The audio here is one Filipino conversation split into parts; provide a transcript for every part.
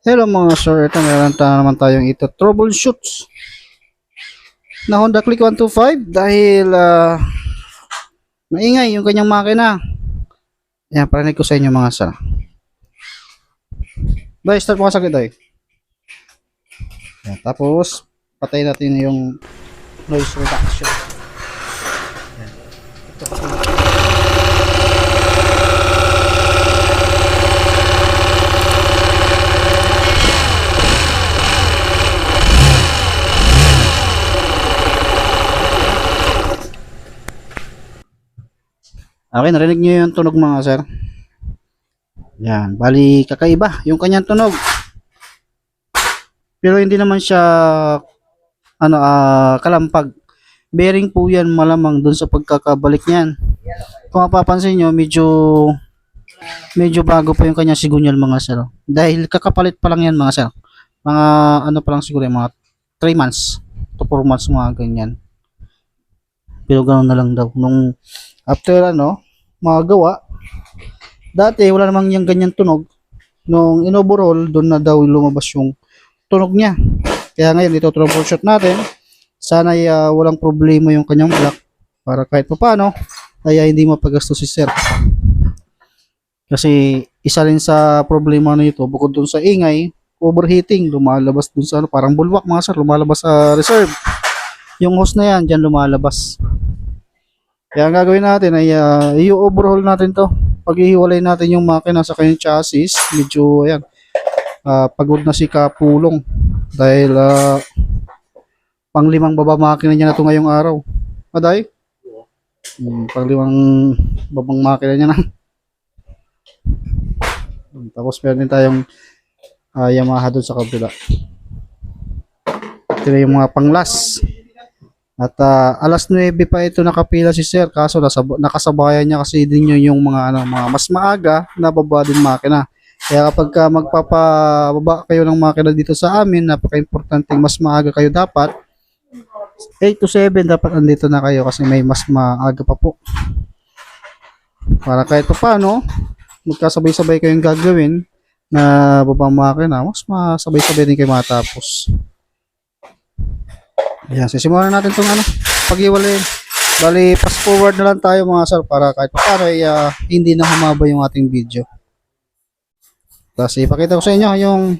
Hello mga sir, ito meron ta naman tayong ito troubleshoots na Honda Click 125 dahil ah, maingay yung kanyang makina. Yan, parinig ko sa inyo mga sir. Dahil start mo ka saglit dahil. Yan, tapos patay natin yung noise reduction. Okay, narinig niyo yung tunog mga sir. Yan, bali kakaiba yung kanyang tunog. Pero hindi naman siya ano ah, kalampag. Bearing po yan malamang dun sa pagkakabalik niyan. Kung mapapansin nyo, medyo medyo bago pa yung kanyang sigunyal mga sir. Dahil kakapalit pa lang yan mga sir. Mga ano pa lang siguro, mga 3 months to 4 months mga ganyan. Pero ganoon na lang daw. Nung after ano, magawa, dati wala namang yung ganyan tunog. Nung inoverall, doon na daw lumabas yung tunog niya. Kaya ngayon, ito troubleshoot natin. Sana ay ah, walang problema yung kanyang block para kahit pa paano ay ah, hindi mapagastos si sir. Kasi isa rin sa problema nito, bukod dun sa ingay, overheating, lumalabas dun sa ano, parang bulwak mga sir, lumalabas sa reserve. Yung hose na yan, dyan lumalabas. Kaya ang gagawin natin ay uh, i-overhaul natin to. Pag-ihiwalay natin yung makina sa kanyang chassis, medyo ayan, ah, pagod na si Kapulong dahil ah, panglimang baba makina niya na to ngayong araw. Aday? Hmm, panglimang babang makina niya na. Tapos meron din tayong ah, Yamaha doon sa kabila. Ito yung mga panglas. At ah, alas 9 pa ito nakapila si Sir kaso nasa, nakasabayan niya kasi din yun yung mga ano mga mas maaga na baba din makina. Kaya kapag ka magpapababa kayo ng makina dito sa amin, napaka-importante mas maaga kayo dapat. 8 to 7 dapat andito na kayo kasi may mas maaga pa po. Para kahit pa paano, magkasabay-sabay kayong gagawin na baba makina, mas masabay-sabay din kayo matapos. Ayan, sisimulan natin itong ano, pag-iwalay. Bali, fast forward na lang tayo mga sir para kahit pa paano ay ah, hindi na humaba yung ating video. Tapos ipakita ko sa inyo yung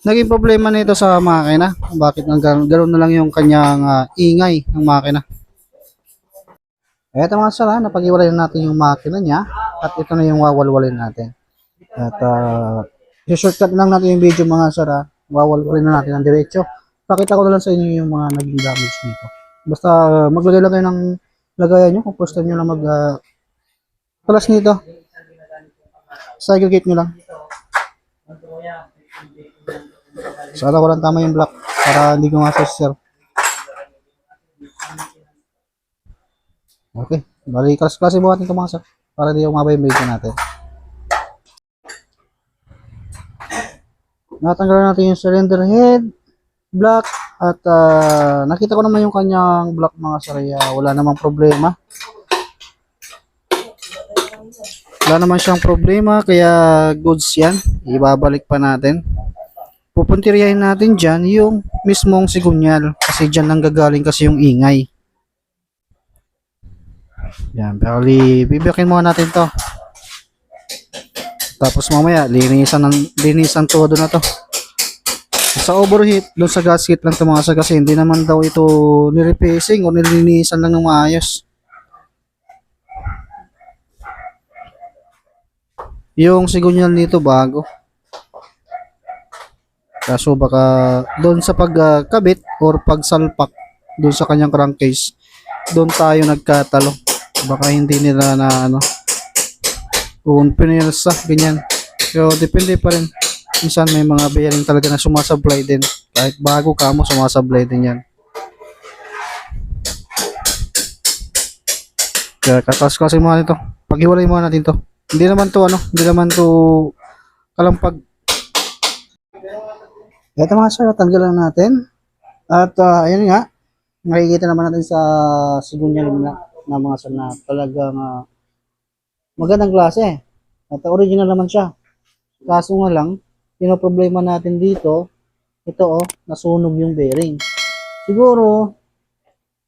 naging problema nito sa makina. Bakit nang gano'n na lang yung kanyang ah, ingay ng makina. Eto mga sir, ha, napag-iwalay na natin yung makina niya at ito na yung wawalwalin natin. At uh, shortcut lang natin yung video mga sir, wawalwalin na natin ng diretso. Pakita ko na lang sa inyo yung mga naging damage nito. Basta maglagay lang kayo ng lagayan nyo kung first time nyo lang mag uh, kalas nito. Segregate nyo lang. Sana walang tama yung block para hindi ko nga sir. Okay. Bali, kalas-klase buhatin ito mga sir. Para di umabay yung video natin. Natanggalan natin yung cylinder head, block, at ah, nakita ko naman yung kanyang block mga sir. Kaya wala namang problema. Wala naman siyang problema, kaya goods yan. Ibabalik pa natin. Pupuntiryahin natin dyan yung mismong sigunyal. Kasi dyan lang gagaling kasi yung ingay. Yan, bali, bibiyakin muna natin to. Tapos mamaya, linisan, ng, linisan todo na to. Sa overheat, doon sa gasket lang tumasa kasi hindi naman daw ito nirepacing o nilinisan lang ng maayos. Yung sigunyal nito bago. Kaso baka doon sa pagkabit or pagsalpak doon sa kanyang crankcase, doon tayo nagkatalo. Baka hindi nila na ano, kung pinilsa, ganyan. Pero depende pa rin. Minsan may mga bearing talaga na sumasablay din. Kahit bago ka mo, sumasablay din yan. Kaya katas kasi mga nito. Paghiwalay muna natin to. Hindi naman to ano, hindi naman to kalampag. Ito mga sir, tanggalan natin. At ah, ayun nga, makikita naman natin sa sigunyal na, na mga sir na talagang ah, magandang klase. At original naman siya. Kaso nga lang, pinoproblema natin dito, ito oh, nasunog yung bearing. Siguro,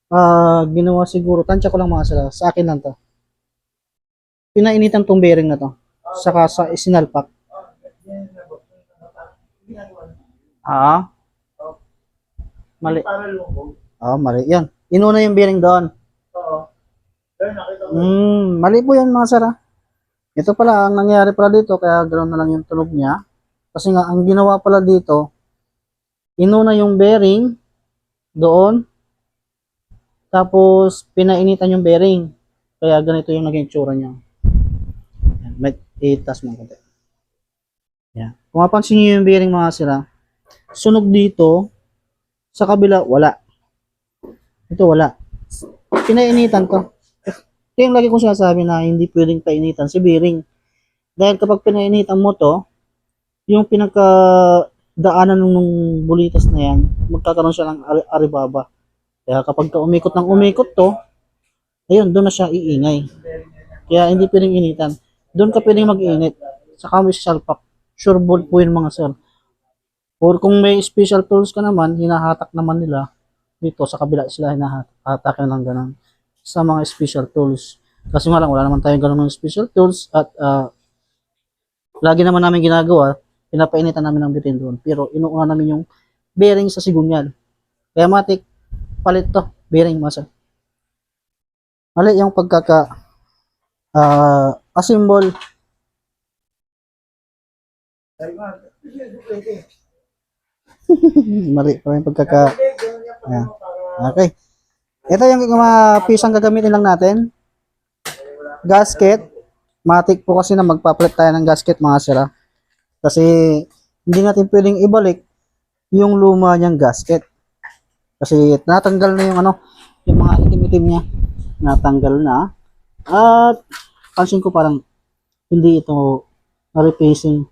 ah ginawa siguro, tansya ko lang mga sila, sa akin lang to. Pinainitan tong bearing na to, saka sa isinalpak. Ah, mali. Ah, mali. Yan. Inuna yung bearing doon. Hmm, mali po yan mga sir. ah. Ito pala, ang nangyari pala dito, kaya ganoon na lang yung tunog niya. Kasi nga, ang ginawa pala dito, inuna yung bearing doon, tapos pinainitan yung bearing. Kaya ganito yung naging tsura niya. Yan, may itas mo konti. Yan. Kung mapansin niyo yung bearing mga sira, sunog dito, sa kabila, wala. Ito wala. Pinainitan to. Ito yung lagi kong sinasabi na hindi pwedeng painitan si bearing. Dahil kapag pinainitan mo to, yung pinagka daanan nung, bulitas na yan, magkakaroon siya ng ari- aribaba. Kaya kapag ka umikot ng umikot to, ayun, doon na siya iingay. Kaya hindi pwedeng initan. Doon ka pwedeng mag-init. Saka mo salpak. Sure ball po yun mga sir. Or kung may special tools ka naman, hinahatak naman nila dito sa kabila sila hinahatak lang ganun sa mga special tools. Kasi nga lang, wala naman tayong ganun ng special tools at ah, lagi naman namin ginagawa, pinapainitan namin ng bitin doon. Pero inuuna namin yung bearing sa sigunyal. Kaya matik, palit to, bearing masa. Mali yung pagkaka ah assemble. Mali pa yung pagkaka Ayan. Okay. Ito yung mga pisang gagamitin lang natin. Gasket. Matik po kasi na magpapalit tayo ng gasket mga sira. Kasi hindi natin pwedeng ibalik yung luma niyang gasket. Kasi natanggal na yung ano, yung mga itim-itim niya. Natanggal na. At pansin ko parang hindi ito na-replacing.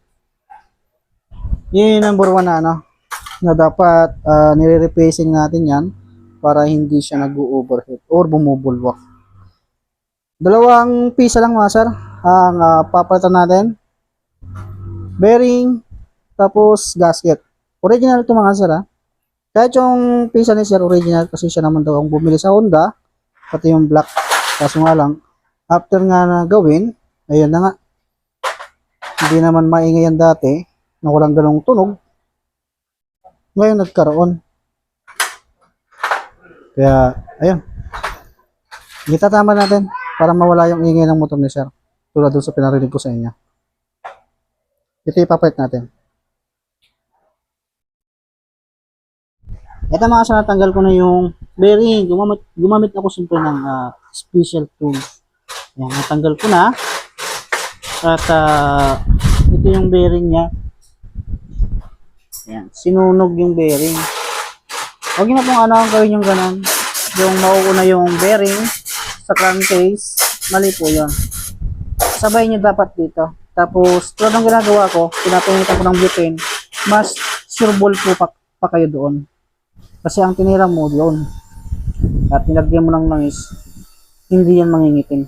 Yun number one na ano, na dapat uh, nire-replacing natin yan para hindi siya nag-overheat or bumubulwak. Dalawang pisa lang mga sir ang uh, papalitan natin. Bearing, tapos gasket. Original ito mga sir ha. Kahit yung pisa ni sir original kasi siya naman daw ang bumili sa Honda, pati yung black. Kaso nga lang, after nga na gawin, ayun na nga. Hindi naman maingay yan dati, na walang ganong tunog, ngayon nagkaroon. Kaya, ayun. Itatama natin para mawala yung ingay ng motor ni sir. Tulad dun sa pinarinig ko sa inyo. Ito ipapalit natin. Ito mga sa natanggal ko na yung bearing. Gumamit, gumamit ako siyempre ng ah, special tools. Ayan, natanggal ko na. At ah, ito yung bearing niya. Ayan, sinunog yung bearing. Huwag na pong ano ang gawin yung ganun. Yung mauuna yung bearing sa crankcase, mali po yun. Sabay niyo dapat dito. Tapos, tulad ng ginagawa ko, pinapunitan ko ng butane, mas sureball po pa, pa kayo doon. Kasi ang tinira mo doon, at nilagyan mo ng langis, hindi yan mangingitim.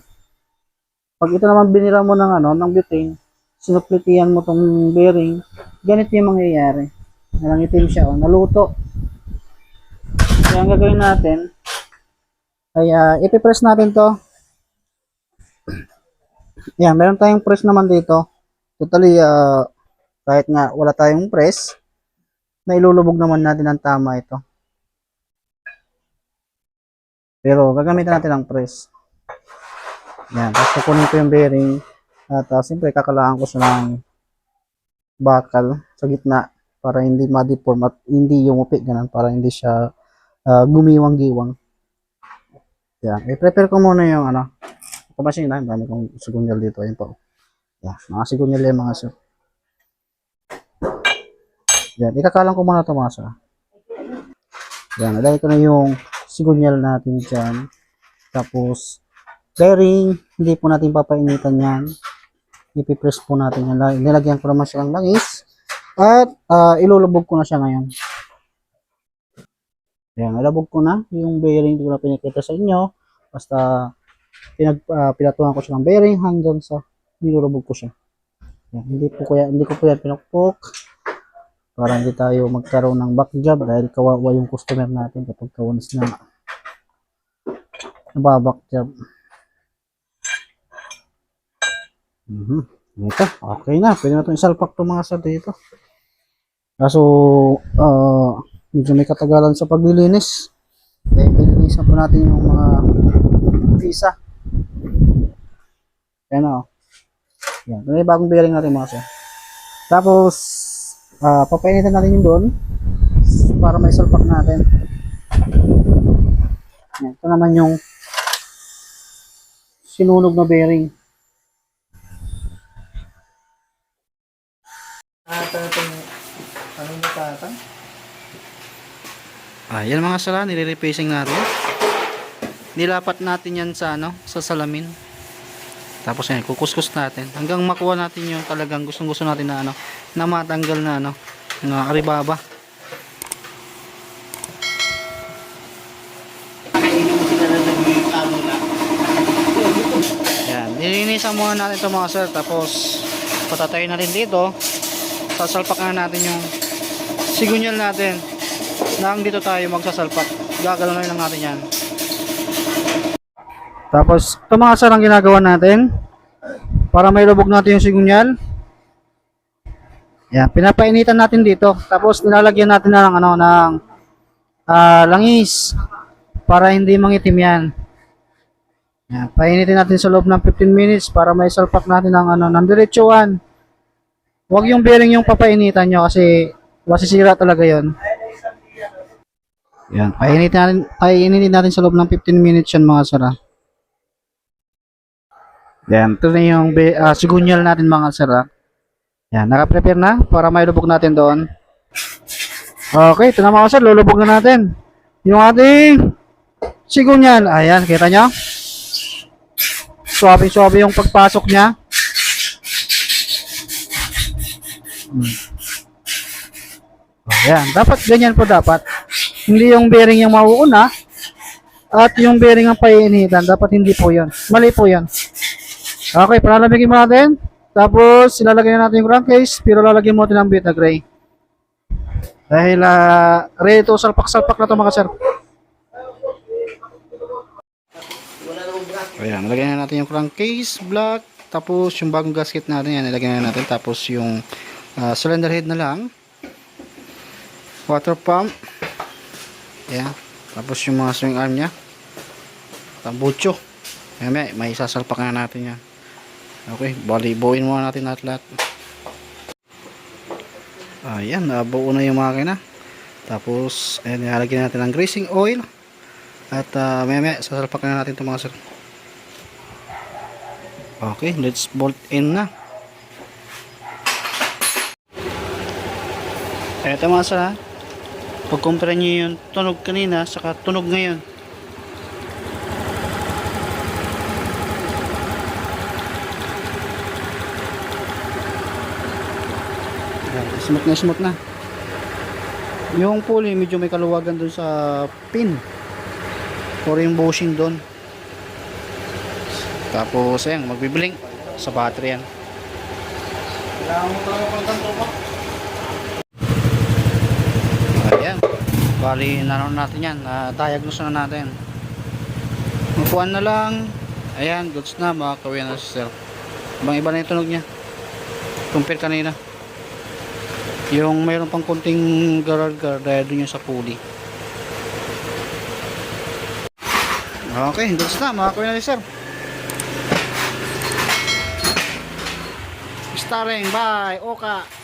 Pag ito naman binira mo ng ano, ng butane, sinuplitian mo tong bearing, ganito yung mangyayari. Nalangitim siya, oh, naluto. Kaya ang gagawin natin, ay uh, ipipress natin to. Yan, meron tayong press naman dito. Totally, ah, kahit nga wala tayong press, na ilulubog naman natin ang tama ito. Pero gagamitin natin ang press. Yan, tapos kukunin ko yung bearing. At uh, siyempre kakalaan ko siya ng bakal sa gitna para hindi ma-deform at hindi yumupi ganun para hindi siya ah, gumiwang-giwang. Yan, i-prepare ko muna yung ano. Kapasin na, dami kong sigunyal dito. Ayun po. Yan, mga sigunyal yan mga sir. Yan, ikakalang ko muna ito mga sir. Yan, nalagay ko na yung sigunyal natin dyan. Tapos, bearing, hindi po natin papainitan yan. Ipipress po natin yan. Nilagyan ko naman siya ng langis. At ah, ilulubog ko na siya ngayon. Yan, nalabog ko na yung bearing. Hindi ko na pinakita sa inyo. Basta pinag, ah, pinatuhan ko siya ng bearing hanggang sa nilulubog ko siya. Yan, hindi po kaya hindi ko po yan pinukpok. para hindi tayo magkaroon ng back job dahil kawawa yung customer natin kapag kawanas na nababak job. Mhm. Ito, okay na. Pwede na itong isalpak itong mga sir dito. Kaso, ah, medyo may katagalan sa paglilinis. Dahil nilinisan po natin yung mga visa. Yan o. Yan. Ito na yung bagong bearing natin mga sir. Tapos, ah papainitan natin yung doon para may salpak natin. Yan. Ito naman yung sinunog na bearing. Ah, ito itong ano mo tatang? Ah, yan mga sala, nire-repacing natin. Nilapat natin yan sa ano, sa salamin. Tapos yan, kukuskus natin. Hanggang makuha natin yung talagang gustong gusto natin na ano, na matanggal na ano, na aribaba. Yan, nilinisan muna natin ito mga sir. Tapos, patatayin natin dito. Sasalpakan na natin yung sigunyal natin. Nang dito tayo magsasalpak. Gagalaw lang natin yan. Tapos, ito mga sir ang ginagawa natin. Para may lubog natin yung sigunyal. Yan, pinapainitan natin dito. Tapos, nilalagyan natin na ng, ano, ng ah, langis. Para hindi mangitim yan. Yan, painitin natin sa loob ng 15 minutes para may salpak natin ng ano, ng diretsuhan. Huwag yung bearing yung papainitan nyo kasi masisira talaga yon. Yan, painitin natin, painitin natin sa loob ng 15 minutes yan mga sara. Yan, ito na yung be, ah, sigunyal natin mga sara. Yan, naka-prepare na para may lubog natin doon. Okay, ito na mga sir, lulubog na natin. Yung ating sigunyal. Ayan, kita nyo? Suwabe-suwabe yung pagpasok niya. Hmm. Ayan, dapat ganyan po dapat. Hindi yung bearing yung mauuna at yung bearing ang paiinitan. Dapat hindi po yun. Mali po yun. Okay, palalagyan mo natin. Tapos, ilalagay na natin yung crankcase, pero lalagyan mo natin ang beta gray. Dahil, ah, ready to salpak-salpak na to mga sir. Ayan, nalagyan na natin yung crankcase, black, tapos yung bagong gasket natin, yan, nilagyan na natin, tapos yung ah, cylinder head na lang, water pump, ayan, tapos yung mga swing arm nya, tambucho, ayan, may, may sasalpak na natin yan. Okay, bali, buuin muna natin lahat lahat. Ayan, nabuo na yung makina. Tapos, ayan, nilalagyan natin ng greasing oil. At uh, maya maya, sasalpak na natin ito mga sir. Okay, let's bolt in na. Eto mga sir ha. Pag-compare nyo yung tunog kanina, saka tunog ngayon. Smooth na smooth na. Yung pulley medyo may kaluwagan dun sa pin. Or yung bushing doon. Tapos ayan, magbiblink sa battery yan. Ayan. Bali, nanon natin yan. Uh, diagnose na natin. Mapuan na lang. Ayan, goods na. Makakawin na si sir. Ibang iba na yung tunog niya. Compare kanina. Yung mayroon pang konting garar-gar dahil dun yung sa pulley. Okay, goods na. Si sir. Starring by Oka.